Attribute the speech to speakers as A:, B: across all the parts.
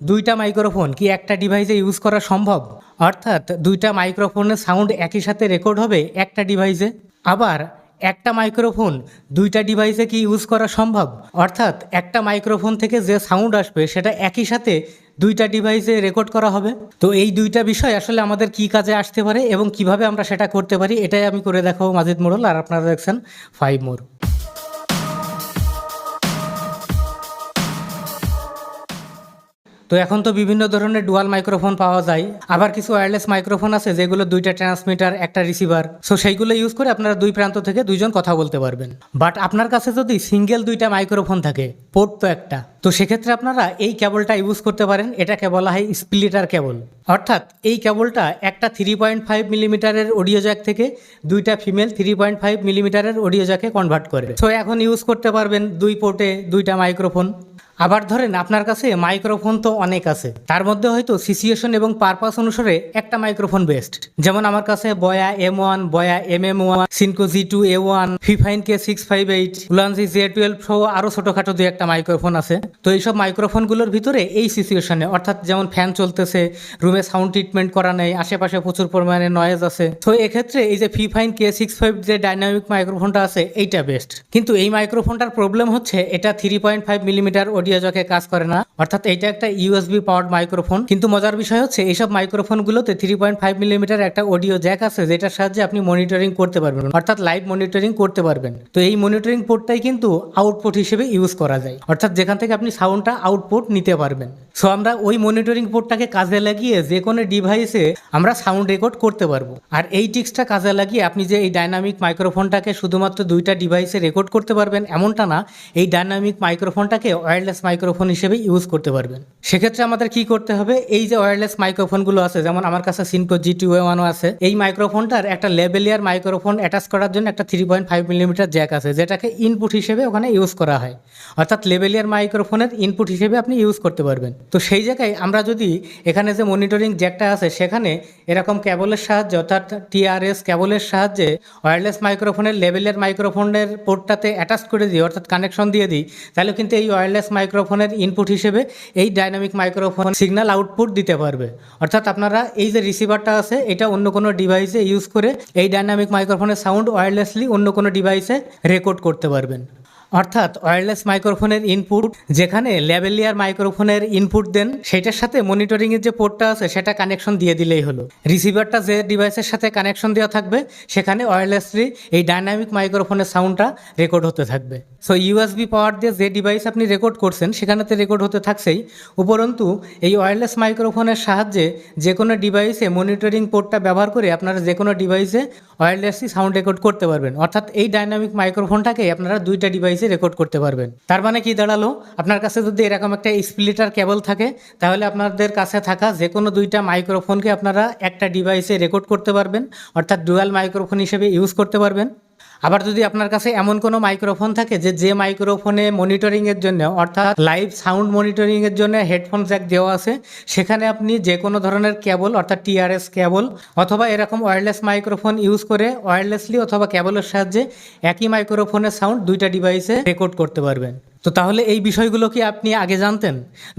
A: দুইটা মাইক্রোফোন কি একটা ডিভাইসে ইউজ করা সম্ভব? অর্থাৎ দুইটা মাইক্রোফোনের সাউন্ড একই সাথে রেকর্ড হবে একটা ডিভাইসে আবার একটা মাইক্রোফোন দুইটা ডিভাইসে কি ইউজ করা সম্ভব? অর্থাৎ একটা মাইক্রোফোন থেকে যে সাউন্ড আসবে সেটা একই সাথে দুইটা ডিভাইসে রেকর্ড করা হবে? তো এই দুইটা বিষয় আসলে আমাদের কি কাজে আসতে পারে এবং কীভাবে আমরা সেটা করতে পারি, এটাই আমি করে দেখাবো মাজিদ মোড়ল আর আপনারা দেখছেন ফাইভ মোড় তো এখন তো বিভিন্ন ধরনের ডুয়াল মাইক্রোফোন পাওয়া যায়। আবার কিছু ওয়্যারলেস মাইক্রোফোন আছে, যেগুলো দুইটা ট্রান্সমিটার একটা রিসিভার সো সেইগুলো ইউজ করে আপনারা দুই প্রান্ত থেকে দুইজন কথা বলতে পারবেন। বাট আপনার কাছে যদি সিঙ্গেল দুইটা মাইক্রোফোন থাকে পোর্ট তো একটা। তো সেক্ষেত্রে আপনারা এই কেবলটা ইউজ করতে পারেন। এটাকে বলা হয় স্প্লিটার কেবল অর্থাৎ এই কেবলটা একটা থ্রি পয়েন্ট ফাইভ মিলিমিটারের অডিও জ্যাক থেকে দুইটা ফিমেল থ্রি পয়েন্ট ফাইভ মিলিমিটারের অডিও জ্যাকে কনভার্ট করে। সো এখন ইউজ করতে পারবেন দুই পোর্টে দুইটা মাইক্রোফোন আবার ধরেন আপনার কাছে মাইক্রোফোন তো অনেক আছে। তার মধ্যে হয়তো সিচুয়েশন এবং পারপাস অনুসারে একটা মাইক্রোফোন বেস্ট যেমন আমার কাছে Boya M one, Boya M M one, Synco G two A one, Fifine K six five eight, Ulanzi J twelve সহ আরও ছোটোখাটো দুই একটা মাইক্রোফোন আছে। তো এইসব মাইক্রোফোনগুলোর ভিতরে এই সিচুয়েশনে অর্থাৎ যেমন ফ্যান চলতেছে রুমে সাউন্ড ট্রিটমেন্ট করা নেই, আশেপাশে প্রচুর পরিমাণে নয়েজ আছে। তো এক্ষেত্রে এই যে ফিফাইন কে সিক্স ফাইভ যে ডাইনামিক মাইক্রোফোনটা আছে, এইটা বেস্ট কিন্তু এই মাইক্রোফোনটার প্রবলেম হচ্ছে, এটা three point five millimetre audio জকে কাজ করে না। অর্থাৎ এটা একটা ইউএসবি পাওয়ার্ড মাইক্রোফোন কিন্তু মজার বিষয় হচ্ছে, এইসব মাইক্রোফোনগুলোতে থ্রি পয়েন্ট ফাইভ মিলিমিটার একটা অডিও জ্যাক আছে, যেটার সাহায্যে আপনি মনিটরিং করতে পারবেন। অর্থাৎ লাইভ মনিটরিং করতে পারবেন। তো এই মনিটরিং পোর্টটাই কিন্তু আউটপুট হিসেবে ইউজ করা যায়। অর্থাৎ যেখান থেকে আপনি সাউন্ডটা আউটপুট নিতে পারবেন। সো আমরা ওই মনিটরিং পোর্টটাকে কাজে লাগিয়ে যে কোনো ডিভাইসে আমরা সাউন্ড রেকর্ড করতে পারব। আর এই টিক্সটা কাজে লাগিয়ে আপনি যে এই ডাইনামিক মাইক্রোফোনটাকে শুধুমাত্র দুইটা ডিভাইসে রেকর্ড করতে পারবেন, এমনটা না। এই ডাইনামিক মাইক্রোফোনটাকে ওয়্যারলেস মাইক্রোফোন হিসেবে ইউজ করতে পারবেন। সেক্ষেত্রে আমাদের কি করতে হবে? এই যে ওয়্যারলেস মাইক্রোফোনগুলো আছে, যেমন আমার কাছে সিনকো জি টু ওয়ানও আছে, এই মাইক্রোফোনটার একটা লেবেলিয়ার মাইক্রোফোন অ্যাটাচ করার জন্য একটা three point five millimetre jack আছে, যেটাকে ইনপুট হিসেবে ওখানে ইউজ করা হয়। অর্থাৎ লেবেলিয়ার মাইক্রোফোনের ইনপুট হিসেবে আপনি ইউজ করতে পারবেন। তো সেই জায়গায় আমরা যদি এখানে যে মনিটরিং জ্যাকটা আছে, সেখানে এরকম কেবলের সাহায্যে, অর্থাৎ টিআরএস কেবলের সাহায্যে ওয়্যারলেস মাইক্রোফোনের লেভেলের মাইক্রোফোনের পোর্টটাতে অ্যাটাচ করে দিই, অর্থাৎ কানেকশন দিয়ে দিই, তাহলে কিন্তু এই ওয়্যারলেস মাইক্রোফোনের ইনপুট হিসেবে এই ডাইনামিক মাইক্রোফোন সিগনাল আউটপুট দিতে পারবে। অর্থাৎ আপনারা এই যে রিসিভারটা আছে, এটা অন্য কোনো ডিভাইসে ইউজ করে এই ডাইনামিক মাইক্রোফোনের সাউন্ড ওয়্যারলেসলি অন্য কোনো ডিভাইসে রেকর্ড করতে পারবেন। অর্থাৎ ওয়্যারলেস মাইক্রোফোনের ইনপুট যেখানে লেভেলিয়ার মাইক্রোফোনের ইনপুট দেন, সেটার সাথে মনিটরিংয়ের যে পোর্টটা আছে, সেটা কানেকশন দিয়ে দিলেই হলো। রিসিভারটা যে ডিভাইসের সাথে কানেকশন দেওয়া থাকবে, সেখানে ওয়্যারলেসলি এই ডাইনামিক মাইক্রোফোনের সাউন্ডটা রেকর্ড হতে থাকবে। সো ইউএসবি পাওয়ার দিয়ে যে ডিভাইস আপনি রেকর্ড করছেন, সেখানেতে রেকর্ড হতে থাকছেই। উপরন্তু, এই ওয়্যারলেস মাইক্রোফোনের সাহায্যে যে কোনো ডিভাইসে মনিটরিং পোর্টটা ব্যবহার করে আপনারা যে কোনো ডিভাইসে ওয়্যারলেসলি সাউন্ড রেকর্ড করতে পারবেন। অর্থাৎ এই ডাইনামিক মাইক্রোফোনটাকে আপনারা দুইটা ডিভাইসে রেকর্ড করতে পারবেন। তার মানে কি দাঁড়াল? আপনার কাছে যদি এরকম একটা স্প্লিটার কেবল থাকে, তাহলে আপনাদের কাছে থাকা যে কোনো দুইটা মাইক্রোফোনকে আপনারা একটা ডিভাইসে রেকর্ড করতে পারবেন, অর্থাৎ ডুয়াল মাইক্রোফোন হিসেবে ইউজ করতে পারবেন। আবার যদি আপনার কাছে এমন কোনো মাইক্রোফোন থাকে যে যে মাইক্রোফোনে মনিটরিংয়ের জন্য, অর্থাৎ লাইভ সাউন্ড মনিটরিংয়ের জন্য হেডফোন জ্যাক দেওয়া আছে, সেখানে আপনি যে কোনো ধরনের কেবল, অর্থাৎ টিআরএস কেবল, অথবা এরকম ওয়্যারলেস মাইক্রোফোন ইউজ করে ওয়্যারলেসলি অথবা কেবলের সাহায্যে একই মাইক্রোফোনের সাউন্ড দুইটা ডিভাইসে রেকর্ড করতে পারবেন। তো তাহলে এই বিষয়গুলো কি আপনি আগে জানতেন?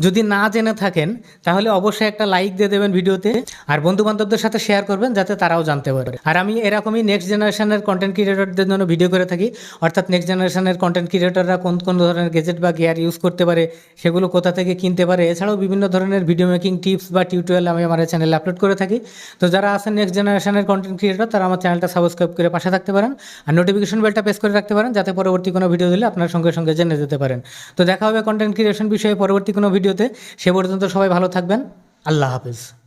A: যদি না জেনে থাকেন, তাহলে অবশ্যই একটা লাইক দিয়ে দেবেন ভিডিওতে, আর বন্ধু বান্ধবদের সাথে শেয়ার করবেন যাতে তারাও জানতে পারে। আর আমি এরকমই নেক্সট জেনারেশনের কন্টেন্ট ক্রিয়েটরদের জন্য ভিডিও করে থাকি। অর্থাৎ নেক্সট জেনারেশনের কন্টেন্ট ক্রিয়েটররা কোন কোন ধরনের গেজেট বা গিয়ার ইউজ করতে পারে, সেগুলো কোথা থেকে কিনতে পারে, এছাড়াও বিভিন্ন ধরনের ভিডিও মেকিং টিপস বা টিউটোরিয়াল আমি আমার চ্যানেলে আপলোড করে থাকি। তো যারা আছেন নেক্সট জেনারেশনের কন্টেন্ট ক্রিয়েটর তারা আমার চ্যানেলটা সাবস্ক্রাইব করে পাশে থাকতে পারেন, আর নোটিফিকেশন বেলটা প্রেস করে রাখতে পারেন, যাতে পরবর্তী কোনো ভিডিও দিলে আপনার সঙ্গে সঙ্গে জেনে যেতে পারেন তো দেখা হবে কন্টেন্ট ক্রিয়েশন বিষয়ে পরবর্তী কোনো ভিডিওতে সে পর্যন্ত সবাই ভালো থাকবেন। আল্লাহ হাফিজ।